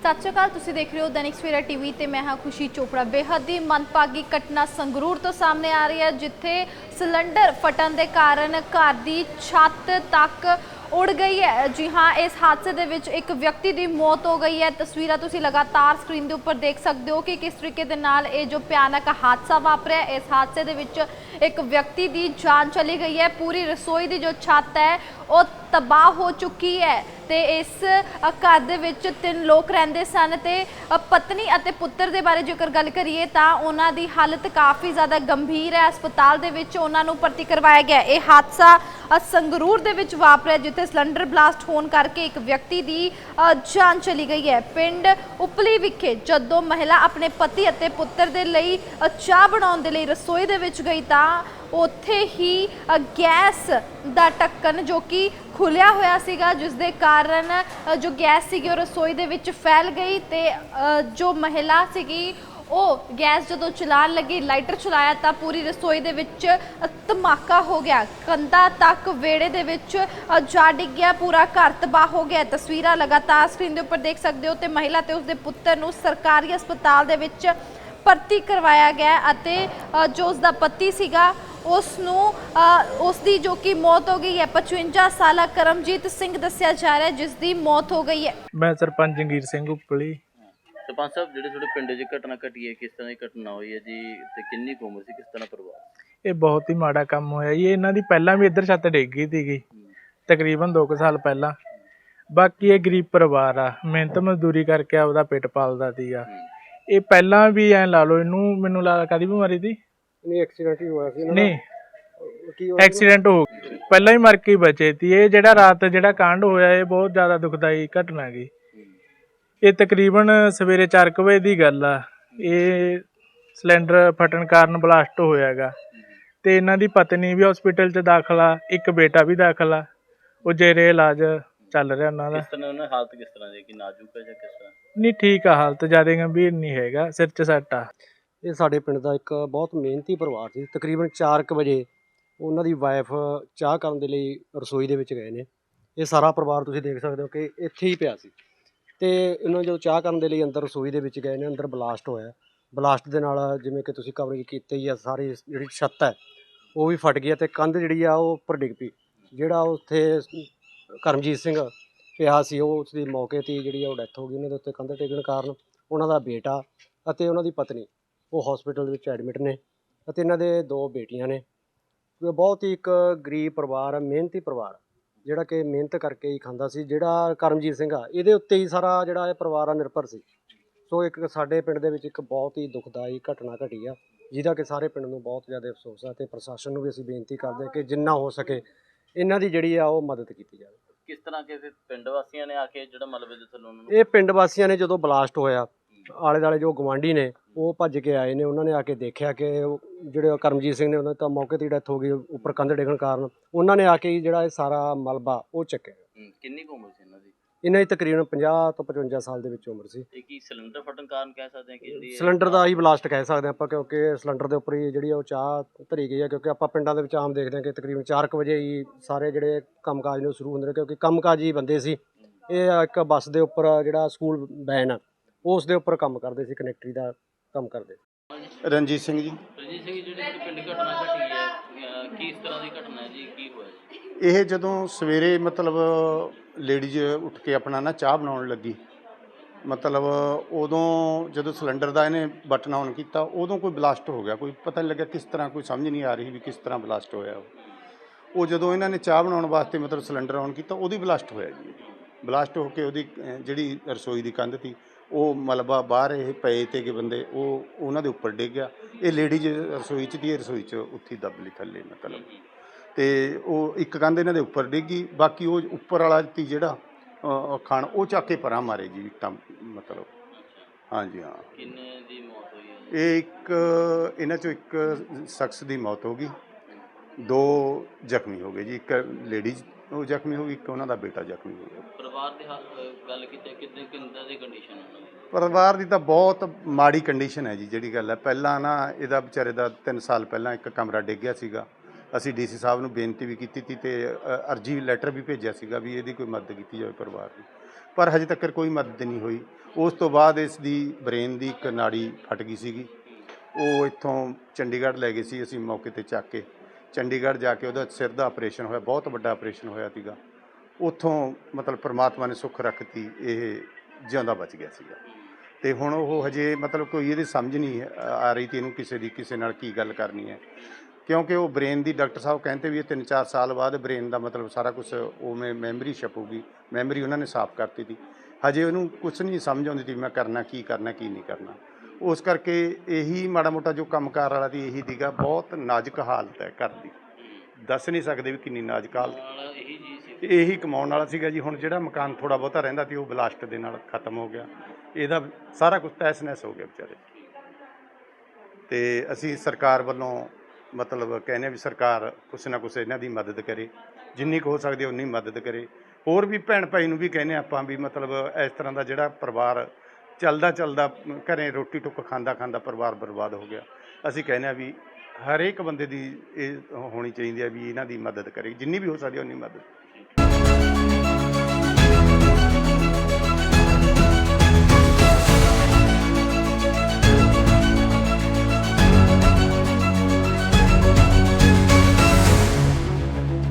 ਸਤਿ ਸ਼੍ਰੀ ਅਕਾਲ, ਤੁਸੀਂ ਦੇਖ ਰਹੇ ਹੋ ਦੈਨਿਕ ਸਵੇਰਾ ਟੀਵੀ ਤੇ ਮੈਂ ਹਾਂ ਖੁਸ਼ੀ ਚੋਪੜਾ। ਬੇਹੱਦ ਹੀ ਮੰਦਭਾਗੀ ਘਟਨਾ ਸੰਗਰੂਰ ਤੋਂ ਸਾਹਮਣੇ ਆ ਰਹੀ ਹੈ, ਜਿੱਥੇ ਸਿਲੰਡਰ ਫਟਣ ਦੇ ਕਾਰਨ ਘਰ ਦੀ ਛੱਤ ਤੱਕ ਉੜ ਗਈ ਹੈ। ਜੀ ਹਾਂ, ਇਸ ਹਾਦਸੇ ਦੇ ਵਿੱਚ ਇੱਕ ਵਿਅਕਤੀ ਦੀ ਮੌਤ ਹੋ ਗਈ ਹੈ। ਤਸਵੀਰਾਂ ਤੁਸੀਂ ਲਗਾਤਾਰ ਸਕਰੀਨ ਦੇ ਉੱਪਰ ਦੇਖ ਸਕਦੇ ਹੋ ਕਿ ਕਿਸ ਤਰੀਕੇ ਦੇ ਨਾਲ ਇਹ ਜੋ ਭਿਆਨਕ ਹਾਦਸਾ ਵਾਪਰਿਆ, ਇਸ ਹਾਦਸੇ ਦੇ ਵਿੱਚ ਇੱਕ ਵਿਅਕਤੀ ਦੀ ਜਾਨ ਚਲੀ ਗਈ ਹੈ। ਪੂਰੀ ਰਸੋਈ ਦੀ ਜੋ ਛੱਤ ਹੈ, ਉਹ ਤਬਾਹ ਹੋ ਚੁੱਕੀ ਹੈ। ਤੇ ਇਸ ਘਰ ਦੇ ਵਿੱਚ ਤਿੰਨ ਲੋਕ ਰਹਿੰਦੇ ਸਨ ਤੇ ਪਤਨੀ ਅਤੇ ਪੁੱਤਰ ਦੇ ਬਾਰੇ ਜੇਕਰ ਗੱਲ ਕਰੀਏ ਤਾਂ ਉਹਨਾਂ ਦੀ ਹਾਲਤ ਕਾਫੀ ਜ਼ਿਆਦਾ ਗੰਭੀਰ ਹੈ। ਹਸਪਤਾਲ ਦੇ ਵਿੱਚ ਉਹਨਾਂ ਨੂੰ ਭਰਤੀ ਕਰਵਾਇਆ ਗਿਆ। ਇਹ ਹਾਦਸਾ ਸੰਗਰੂਰ ਦੇ ਵਿੱਚ ਵਾਪਰਿਆ, ਜਿੱਥੇ ਸਿਲੰਡਰ ਬਲਾਸਟ ਹੋਣ ਕਰਕੇ ਇੱਕ ਵਿਅਕਤੀ ਦੀ ਜਾਨ ਚਲੀ ਗਈ ਹੈ। ਪਿੰਡ ਉਪਲੀ ਵਿਖੇ ਜਦੋਂ ਮਹਿਲਾ ਆਪਣੇ ਪਤੀ ਅਤੇ ਪੁੱਤਰ ਦੇ ਲਈ ਚਾਹ ਬਣਾਉਣ ਦੇ ਲਈ ਰਸੋਈ ਦੇ ਵਿੱਚ ਗਈ ਤਾਂ ਉੱਥੇ ਹੀ ਗੈਸ ਦਾ ਢੱਕਣ ਜੋ ਕਿ ਖੁੱਲਿਆ ਹੋਇਆ ਸੀਗਾ ਜਿਸ ਦੇ ਕਾਰਨ ਜੋ ਗੈਸ ਸੀਗੀ ਉਹ ਰਸੋਈ ਦੇ ਵਿੱਚ ਫੈਲ ਗਈ ਤੇ ਜੋ ਮਹਿਲਾ ਸੀਗੀ, ਉਹ ਗੈਸ ਜਦੋਂ ਚਲਾਉਣ ਲੱਗੀ, ਲਾਈਟਰ ਚਲਾਇਆ ਤਾਂ ਪੂਰੀ ਰਸੋਈ ਦੇ ਵਿੱਚ ਧਮਾਕਾ ਹੋ ਗਿਆ। ਕੰਧਾਂ ਤੱਕ ਵਿਹੜੇ ਦੇ ਵਿੱਚ ਜਾ ਡਿੱਗ ਗਿਆ ਪੂਰਾ ਘਰ ਤਬਾਹ ਹੋ ਗਿਆ। ਤਸਵੀਰਾਂ ਲਗਾਤਾਰ ਸਕਰੀਨ ਦੇ ਉੱਪਰ ਦੇਖ ਸਕਦੇ ਹੋ ਤੇ ਮਹਿਲਾ ਤੇ ਉਸਦੇ ਪੁੱਤਰ ਨੂੰ ਸਰਕਾਰੀ ਹਸਪਤਾਲ ਦੇ ਵਿੱਚ ਭਰਤੀ ਕਰਵਾਇਆ ਗਿਆ ਅਤੇ ਜੋ ਉਸਦਾ ਪਤੀ ਸੀਗਾ ਉਸ ਨੂੰ ਉਸ ਦੀ ਜੋ ਕਿ ਮੌਤ ਹੋ ਗਈ ਹੈ 55 ਸਾਲਾ ਕਰਮਜੀਤ ਸਿੰਘ ਦੱਸਿਆ ਜਾ ਰਿਹਾ ਜਿਸ ਦੀ ਮੌਤ ਹੋ ਗਈ ਹੈ। ਮੈਂ ਸਰਪੰਚ ਜੰਗੀਰ ਸਿੰਘ ਉਪਲੀ। ਸਰਪੰਚ ਸਾਹਿਬ ਜਿਹੜੇ ਤੁਹਾਡੇ ਪਿੰਡ 'ਚ ਘਟਨਾ ਘਟੀ ਹੈ ਕਿਸ ਤਰ੍ਹਾਂ ਦੀ ਘਟਨਾ ਹੋਈ ਹੈ ਜੀ? ਤੇ ਕਿੰਨੀ ਕੁ ਉਮਰ ਸੀ ਕਿਸ ਤਰ੍ਹਾਂ ਪਰਿਵਾਰ? ਇਹ ਬਹੁਤ ਹੀ ਮਾੜਾ ਕੰਮ ਹੋਇਆ ਜੀ। ਇਹਨਾਂ ਦੀ ਪਹਿਲਾਂ ਵੀ ਇੱਧਰ ਛੱਤ ਡਿੱਗ ਗਈ ਸੀਗੀ ਤਕਰੀਬਨ 2 ਸਾਲ ਪਹਿਲਾਂ। ਬਾਕੀ ਇਹ ਗਰੀਬ ਪਰਿਵਾਰ ਆ ਮਿਹਨਤ ਮਜ਼ਦੂਰੀ ਕਰਕੇ ਆਪਦਾ ਪੇਟ ਪਾਲਦਾ ਸੀਗਾ। ਇਹ ਪਹਿਲਾਂ ਵੀ ਐ ਲਾ ਲਓ ਇਹਨੂੰ ਮੈਨੂੰ ਲੱਗਦਾ ਕਾਦੀ ਬਿਮਾਰੀ ਦੀ ਨਹੀਂ ਐਕਸੀਡੈਂਟ ਹੀ ਹੋਇਆ ਸੀ ਇਹਨਾਂ ਨਹੀਂ। ਦਾ ਕੀ ਹੋਇਆ ਐਕਸੀਡੈਂਟ ਹੋ ਗਿਆ। ਪਹਿਲਾਂ ਹੀ ਮਰ ਕੇ ਹੀ ਬਚੇ ਸੀ। ਇਹ ਜਿਹੜਾ ਰਾਤ ਜਿਹੜਾ ਕਾਂਡ ਹੋਇਆ ਇਹ ਬਹੁਤ ਜ਼ਿਆਦਾ ਦੁਖਦਾਈ ਘਟਨਾ ਗਈ ਇਹ ਤਕਰੀਬਨ ਸਵੇਰੇ 4 ਵਜੇ ਦੀ ਗੱਲ ਆ। ਇਹ ਸਿਲੰਡਰ ਫਟਣ ਕਾਰਨ ਬਲਾਸਟ ਹੋਇਆਗਾ ਤੇ ਇਹਨਾਂ ਦੀ ਪਤਨੀ ਵੀ ਹਸਪੀਟਲ 'ਚ ਦਾਖਲ ਆ। ਇੱਕ ਬੇਟਾ ਵੀ ਦਾਖਲ ਆ। ਉਹ ਜੇਰੇ ਇਲਾਜ ਚੱਲ ਰਿਹਾ ਉਹਨਾਂ ਦਾ। ਕਿਸ ਤਰ੍ਹਾਂ ਉਹਨਾਂ ਦੀ ਹਾਲਤ ਕਿਸ ਤਰ੍ਹਾਂ ਦੀ ਕਿ ਨਾਜ਼ੁਕ ਹੈ ਜਾਂ ਕਿਸ ਤਰ੍ਹਾਂ? ਨਹੀਂ ਠੀਕ ਆ ਹਾਲਤ। ਜ਼ਿਆਦਾ ਗੰਭੀਰ ਨਹੀਂ ਹੈਗਾ। ਸਿਰ 'ਚ ਸੱਟ ਆ। ਇਹ ਸਾਡੇ ਪਿੰਡ ਦਾ ਇੱਕ ਬਹੁਤ ਮਿਹਨਤੀ ਪਰਿਵਾਰ ਸੀ। ਤਕਰੀਬਨ 4:00 ਵਜੇ ਉਹਨਾਂ ਦੀ ਵਾਈਫ ਚਾਹ ਕਰਨ ਦੇ ਲਈ ਰਸੋਈ ਦੇ ਵਿੱਚ ਗਏ ਨੇ। ਇਹ ਸਾਰਾ ਪਰਿਵਾਰ ਤੁਸੀਂ ਦੇਖ ਸਕਦੇ ਹੋ ਕਿ ਇੱਥੇ ਹੀ ਪਿਆ ਸੀ। ਤੇ ਇਹਨਾਂ ਜਦੋਂ ਚਾਹ ਕਰਨ ਦੇ ਲਈ ਅੰਦਰ ਰਸੋਈ ਦੇ ਵਿੱਚ ਗਏ ਨੇ, ਅੰਦਰ ਬਲਾਸਟ ਹੋਇਆ। ਬਲਾਸਟ ਦੇ ਨਾਲ ਜਿਵੇਂ ਕਿ ਤੁਸੀਂ ਕਵਰੇਜ ਕੀਤੀ ਹੀ ਆ ਸਾਰੀ ਜਿਹੜੀ ਛੱਤ ਹੈ, ਉਹ ਵੀ ਫਟ ਗਈ ਹੈ ਤੇ ਕੰਧ ਜਿਹੜੀ ਆ ਉਹ ਉੱਪਰ ਡਿੱਗ ਪਈ। ਜਿਹੜਾ ਉੱਥੇ ਕਰਮਜੀਤ ਸਿੰਘ ਪਿਆ ਸੀ, ਉਹ ਉਸਦੀ ਮੌਕੇ ਤੇ ਜਿਹੜੀ ਆ ਉਹ ਡੈਥ ਹੋ ਗਈ। ਉਹਨਾਂ ਦੇ ਉੱਤੇ ਕੰਧ ਡਿੱਗਣ ਕਾਰਨ ਉਹਨਾਂ ਦਾ ਬੇਟਾ ਅਤੇ ਉਹਨਾਂ ਦੀ ਪਤਨੀ ਉਹ ਹਸਪੀਟਲ ਵਿੱਚ ਐਡਮਿਟ ਨੇ ਅਤੇ ਇਹਨਾਂ ਦੇ ਦੋ ਬੇਟੀਆਂ ਨੇ। ਬਹੁਤ ਹੀ ਇੱਕ ਗਰੀਬ ਪਰਿਵਾਰ ਹੈ ਮਿਹਨਤੀ ਪਰਿਵਾਰ ਆ, ਜਿਹੜਾ ਕਿ ਮਿਹਨਤ ਕਰਕੇ ਹੀ ਖਾਂਦਾ ਸੀ ਜਿਹੜਾ ਕਰਮਜੀਤ ਸਿੰਘ ਆ ਇਹਦੇ ਉੱਤੇ ਹੀ ਸਾਰਾ ਜਿਹੜਾ ਇਹ ਪਰਿਵਾਰ ਆ ਨਿਰਭਰ ਸੀ। ਸੋ ਇੱਕ ਸਾਡੇ ਪਿੰਡ ਦੇ ਵਿੱਚ ਇੱਕ ਬਹੁਤ ਹੀ ਦੁਖਦਾਈ ਘਟਨਾ ਘਟੀ ਆ ਜਿਹਦਾ ਕਿ ਸਾਰੇ ਪਿੰਡ ਨੂੰ ਬਹੁਤ ਜ਼ਿਆਦਾ ਅਫਸੋਸ ਆ ਤੇ ਪ੍ਰਸ਼ਾਸਨ ਨੂੰ ਵੀ ਅਸੀਂ ਬੇਨਤੀ ਕਰਦੇ ਹਾਂ ਕਿ ਜਿੰਨਾ ਹੋ ਸਕੇ ਇਹਨਾਂ ਦੀ ਜਿਹੜੀ ਆ ਉਹ ਮਦਦ ਕੀਤੀ ਜਾਵੇ। ਕਿਸ ਤਰ੍ਹਾਂ ਕਿ ਫਿਰ ਪਿੰਡ ਵਾਸੀਆਂ ਨੇ ਆ ਕੇ ਜਿਹੜਾ ਮਲਬੇ ਦੇ ਥੱਲੋਂ ਉਹਨਾਂ ਨੂੰ ਇਹ ਪਿੰਡ ਵਾਸੀਆਂ ਨੇ ਜਦੋਂ ਬਲਾਸਟ ਹੋਇਆ ਆਲੇ ਦਾਲੇ ਜੋ ਗਵਾਂਢੀ ਨੇ ਉਹ ਭੱਜ ਕੇ ਆਏ ਨੇ ਉਹਨਾਂ ਨੇ ਆ ਕੇ ਦੇਖਿਆ ਕਿ ਉਹ ਜਿਹੜੇ ਕਰਮਜੀਤ ਸਿੰਘ ਨੇ ਉਹਨਾਂ ਦੀ ਤਾਂ ਮੌਕੇ ਤੇ ਡੈਥ ਹੋ ਗਈ ਉੱਪਰ ਕੰਧ ਡਿੱਗਣ ਕਾਰਨ। ਉਹਨਾਂ ਨੇ ਆ ਕੇ ਹੀ ਜਿਹੜਾ ਇਹ ਸਾਰਾ ਮਲਬਾ ਉਹ ਚੱਕਿਆ। ਹੂੰ, ਕਿੰਨੀ ਕੁ ਉਮਰ ਸੀ ਇਹਨਾਂ ਦੀ? ਇਹਨਾਂ ਦੀ ਤਕਰੀਬਨ 50 ਤੋਂ 55 ਸਾਲ ਦੇ ਵਿੱਚ ਉਮਰ ਸੀ। ਇਹ ਕੀ ਸਿਲੰਡਰ ਫਟਣ ਕਾਰਨ ਕਹਿ ਸਕਦੇ ਹਾਂ ਕਿ ਜਿਹੜੀ ਇਹ- ਸਿਲੰਡਰ ਦਾ ਹੀ ਬਲਾਸਟ ਕਹਿ ਸਕਦੇ ਆਪਾਂ ਕਿਉਂਕਿ ਸਿਲੰਡਰ ਦੇ ਉੱਪਰ ਹੀ ਜਿਹੜੀ ਆ ਉਹ ਚਾਹ ਧਰੀ ਗਈ ਹੈ ਕਿਉਂਕਿ ਆਪਾਂ ਪਿੰਡਾਂ ਦੇ ਵਿੱਚ ਆਮ ਦੇਖਦੇ ਹਾਂ ਕਿ ਤਕਰੀਬਨ 4 ਵਜੇ ਹੀ ਸਾਰੇ ਜਿਹੜੇ ਕੰਮਕਾਜ ਨੇ ਸ਼ੁਰੂ ਹੁੰਦੇ ਨੇ ਕਿਉਂਕਿ ਕੰਮਕਾਜ ਹੀ ਬੰਦੇ ਸੀ। ਇਹ ਇੱਕ ਬੱਸ ਦੇ ਉੱਪਰ ਜਿਹੜਾ ਸਕੂਲ ਵੈਨ ਆ ਉਸ ਦੇ ਉੱਪਰ ਕੰਮ ਕਰਦੇ ਸੀ ਕਨੈਕਟਰੀ ਦਾ ਕੰਮ ਕਰਦੇ ਰਣਜੀਤ ਸਿੰਘ ਜੀ। ਰਣਜੀਤ ਸਿੰਘ ਜੀ ਜਿਹੜੀ ਪਿੰਡ ਘਟਨਾ ਘਟੀ ਹੈ ਕਿਸ ਤਰ੍ਹਾਂ ਦੀ ਘਟਨਾ ਹੈ ਜੀ ਕੀ ਹੋਇਆ ਜੀ? ਇਹ ਜਦੋਂ ਸਵੇਰੇ ਮਤਲਬ ਲੇਡੀਜ਼ ਉੱਠ ਕੇ ਆਪਣਾ ਨਾ ਚਾਹ ਬਣਾਉਣ ਲੱਗੀ ਮਤਲਬ ਉਦੋਂ ਜਦੋਂ ਸਿਲੰਡਰ ਦਾ ਇਹਨੇ ਬਟਨ ਆਨ ਕੀਤਾ ਉਦੋਂ ਕੋਈ ਬਲਾਸਟ ਹੋ ਗਿਆ। ਕੋਈ ਪਤਾ ਨਹੀਂ ਲੱਗਿਆ ਕਿਸ ਤਰ੍ਹਾਂ ਕੋਈ ਸਮਝ ਨਹੀਂ ਆ ਰਹੀ ਵੀ ਕਿਸ ਤਰ੍ਹਾਂ ਬਲਾਸਟ ਹੋਇਆ ਉਹ। ਉਹ ਜਦੋਂ ਇਹਨਾਂ ਨੇ ਚਾਹ ਬਣਾਉਣ ਵਾਸਤੇ ਮਤਲਬ ਸਿਲੰਡਰ ਆਨ ਕੀਤਾ ਉਹਦੀ ਬਲਾਸਟ ਹੋਇਆ ਜੀ। ਬਲਾਸਟ ਹੋ ਕੇ ਉਹਦੀ ਜਿਹੜੀ ਰਸੋਈ ਦੀ ਕੰਧ ਸੀ ਉਹ ਮਲਬਾ ਬਾਹਰ ਇਹ ਪਏ ਤੇ ਕਿ ਬੰਦੇ ਉਹ ਉਹਨਾਂ ਦੇ ਉੱਪਰ ਡਿੱਗ ਗਿਆ। ਇਹ ਲੇਡੀਜ਼ ਰਸੋਈ 'ਚ ਦੀ ਰਸੋਈ 'ਚ ਉੱਥੇ ਦੱਬ ਲਈ ਥੱਲੇ ਮਤਲਬ। ਤੇ ਉਹ ਇੱਕ ਕੰਧ ਇਹਨਾਂ ਦੇ ਉੱਪਰ ਡਿੱਗੀ ਬਾਕੀ ਉਹ ਉੱਪਰ ਵਾਲਾ ਤੀ ਜਿਹੜਾ ਖਾਣ ਉਹ ਚੱਕ ਕੇ ਪਰਾਂ ਮਾਰੇ ਜੀ ਇੱਟਾਂ ਮਤਲਬ। ਹਾਂਜੀ ਹਾਂ। ਕਿੰਨੇ ਦੀ ਮੌਤ ਹੋਈ? ਇਹ ਇੱਕ ਇਹਨਾਂ ਚੋਂ ਇੱਕ ਸ਼ਖਸ ਦੀ ਮੌਤ ਹੋ ਗਈ। ਦੋ ਜ਼ਖਮੀ ਹੋ ਗਏ ਜੀ ਇੱਕ ਲੇਡੀਜ਼ ਉਹ ਜ਼ਖਮੀ ਹੋ ਗਈ ਇੱਕ ਉਹਨਾਂ ਦਾ ਬੇਟਾ ਜ਼ਖਮੀ ਹੋ ਗਿਆ। ਪਰਿਵਾਰ ਦੇ ਹਾਲ ਅਹ, ਗੱਲ ਕੀਤੀ ਕਿੰਨੇ ਕਿੰਨਾ ਦੀ ਕੰਡੀਸ਼ਨ ਹੈ ਉਹਨਾਂ ਦੀ? ਪਰਿਵਾਰ ਦੀ ਤਾਂ ਬਹੁਤ ਮਾੜੀ ਕੰਡੀਸ਼ਨ ਹੈ ਜੀ ਜਿਹੜੀ ਗੱਲ ਹੈ। ਪਹਿਲਾਂ ਨਾ ਇਹਦਾ ਵਿਚਾਰੇ ਦਾ 3 ਸਾਲ ਪਹਿਲਾਂ ਇੱਕ ਕਮਰਾ ਡਿੱਗ ਗਿਆ ਸੀਗਾ। ਅਸੀਂ ਡੀਸੀ ਸਾਹਿਬ ਨੂੰ ਬੇਨਤੀ ਵੀ ਕੀਤੀ ਤੀ ਤੇ ਅ, ਅਰਜੀ ਲੈਟਰ ਵੀ ਭੇਜਿਆ ਸੀਗਾ ਵੀ ਇਹਦੀ ਕੋਈ ਮਦਦ ਕੀਤੀ ਜਾਵੇ ਪਰਿਵਾਰ ਦੀ। ਪਰ ਹਜੇ ਤੱਕ ਕੋਈ ਮਦਦ ਨਹੀਂ ਹੋਈ। ਉਸ ਤੋਂ ਬਾਅਦ ਇਸ ਦੀ ਬ੍ਰੇਨ ਦੀ ਇੱਕ ਨਾੜੀ ਫਟ ਗਈ ਸੀਗੀ। ਉਹ ਇੱਥੋਂ ਚੰਡੀਗੜ੍ਹ ਲੈ ਗਏ ਸੀ ਅਸੀਂ ਮੌਕੇ ਤੇ ਚੱਕ ਕੇ ਚੰਡੀਗੜ੍ਹ ਜਾ ਕੇ ਉਹਦਾ ਸਿਰ ਦਾ ਆਪਰੇਸ਼ਨ ਹੋਇਆ, ਬਹੁਤ ਵੱਡਾ ਆਪਰੇਸ਼ਨ ਹੋਇਆ ਸੀਗਾ। ਉੱਥੋਂ ਮਤਲਬ ਪ੍ਰਮਾਤਮਾ ਨੇ ਸੁੱਖ ਰੱਖਤੀ, ਇਹ ਜਿਉਂਦਾ ਬਚ ਗਿਆ ਸੀਗਾ। ਤੇ ਹੁਣ ਉਹ ਹਜੇ ਮਤਲਬ ਕੋਈ ਇਹਦੀ ਸਮਝ ਨਹੀਂ ਆ ਆ ਰਹੀ ਤੇ ਇਹਨੂੰ ਕਿਸੇ ਦੀ, ਕਿਸੇ ਨਾਲ ਕੀ ਗੱਲ ਕਰਨੀ ਹੈ। ਕਿਉਂਕਿ ਉਹ ਬ੍ਰੇਨ ਦੀ ਡਾਕਟਰ ਸਾਹਿਬ ਕਹਿੰਦੇ ਵੀ ਇਹ 3-4 ਸਾਲ ਬਾਅਦ ਬ੍ਰੇਨ ਦਾ ਮਤਲਬ ਸਾਰਾ ਕੁਝ ਉਵੇਂ ਮੈਮਰੀ ਛਪੂਗੀ, ਮੈਮਰੀ ਉਹਨਾਂ ਨੇ ਸਾਫ਼ ਕਰਤੀ ਸੀ ਹਜੇ ਉਹਨੂੰ ਕੁਝ ਨਹੀਂ ਸਮਝ ਆਉਂਦੀ ਸੀ ਮੈਂ ਕਰਨਾ, ਕੀ ਕਰਨਾ, ਕੀ ਨਹੀਂ ਕਰਨਾ। ਉਸ ਕਰਕੇ ਇਹੀ ਮਾੜਾ ਮੋਟਾ ਜੋ ਕੰਮਕਾਰ ਵਾਲਾ ਦੀ ਇਹੀ ਦੀਗਾ, ਬਹੁਤ ਨਾਜ਼ੁਕ ਹਾਲਤ ਹੈ ਘਰ ਦੀ। ਦੱਸ ਨਹੀਂ ਸਕਦੇ ਵੀ ਕਿੰਨੀ ਨਾਜ਼ੁਕ ਹਾਲਤ। ਇਹੀ ਕਮਾਉਣ ਵਾਲਾ ਸੀਗਾ ਜੀ, ਹੁਣ ਜਿਹੜਾ ਮਕਾਨ ਥੋੜਾ ਬਹੁਤਾ ਰਹਿੰਦਾ ਸੀ ਉਹ ਬਲਾਸਟ ਦੇ ਨਾਲ ਖਤਮ ਹੋ ਗਿਆ। ਇਹਦਾ ਸਾਰਾ ਕੁਝ ਤਹਿਸ ਨਹਿਸ ਹੋ ਗਿਆ ਵਿਚਾਰੇ। ਤੇ ਅਸੀਂ ਸਰਕਾਰ ਵੱਲੋਂ ਮਤਲਬ ਕਹਿੰਦੇ ਹਾਂ ਵੀ ਸਰਕਾਰ ਕੁਛ ਨਾ ਕੁਛ ਇਹਨਾਂ ਦੀ ਮਦਦ ਕਰੇ, ਜਿੰਨੀ ਕੁ ਹੋ ਸਕਦੀ ਉਨੀ ਮਦਦ ਕਰੇ। ਹੋਰ ਵੀ ਭੈਣ ਭਾਈ ਨੂੰ ਵੀ ਕਹਿੰਦੇ ਹਾਂ ਆਪਾਂ ਵੀ ਮਤਲਬ ਇਸ ਤਰ੍ਹਾਂ ਦਾ ਜਿਹੜਾ ਪਰਿਵਾਰ ਚੱਲਦਾ ਚੱਲਦਾ ਘਰੇ ਰੋਟੀ ਟੁੱਕ ਖਾਂਦਾ ਖਾਂਦਾ ਪਰਿਵਾਰ ਬਰਬਾਦ ਹੋ ਗਿਆ। ਅਸੀਂ ਕਹਿੰਦੇ ਹਾਂ ਵੀ ਹਰੇਕ ਬੰਦੇ ਦੀ ਇਹ ਹੋਣੀ ਚਾਹੀਦੀ ਹੈ ਵੀ ਇਹਨਾਂ ਦੀ ਮਦਦ ਕਰੇ, ਜਿੰਨੀ ਵੀ ਹੋ ਸਕਦੀ ਹੈ ਉਨੀ ਮਦਦ।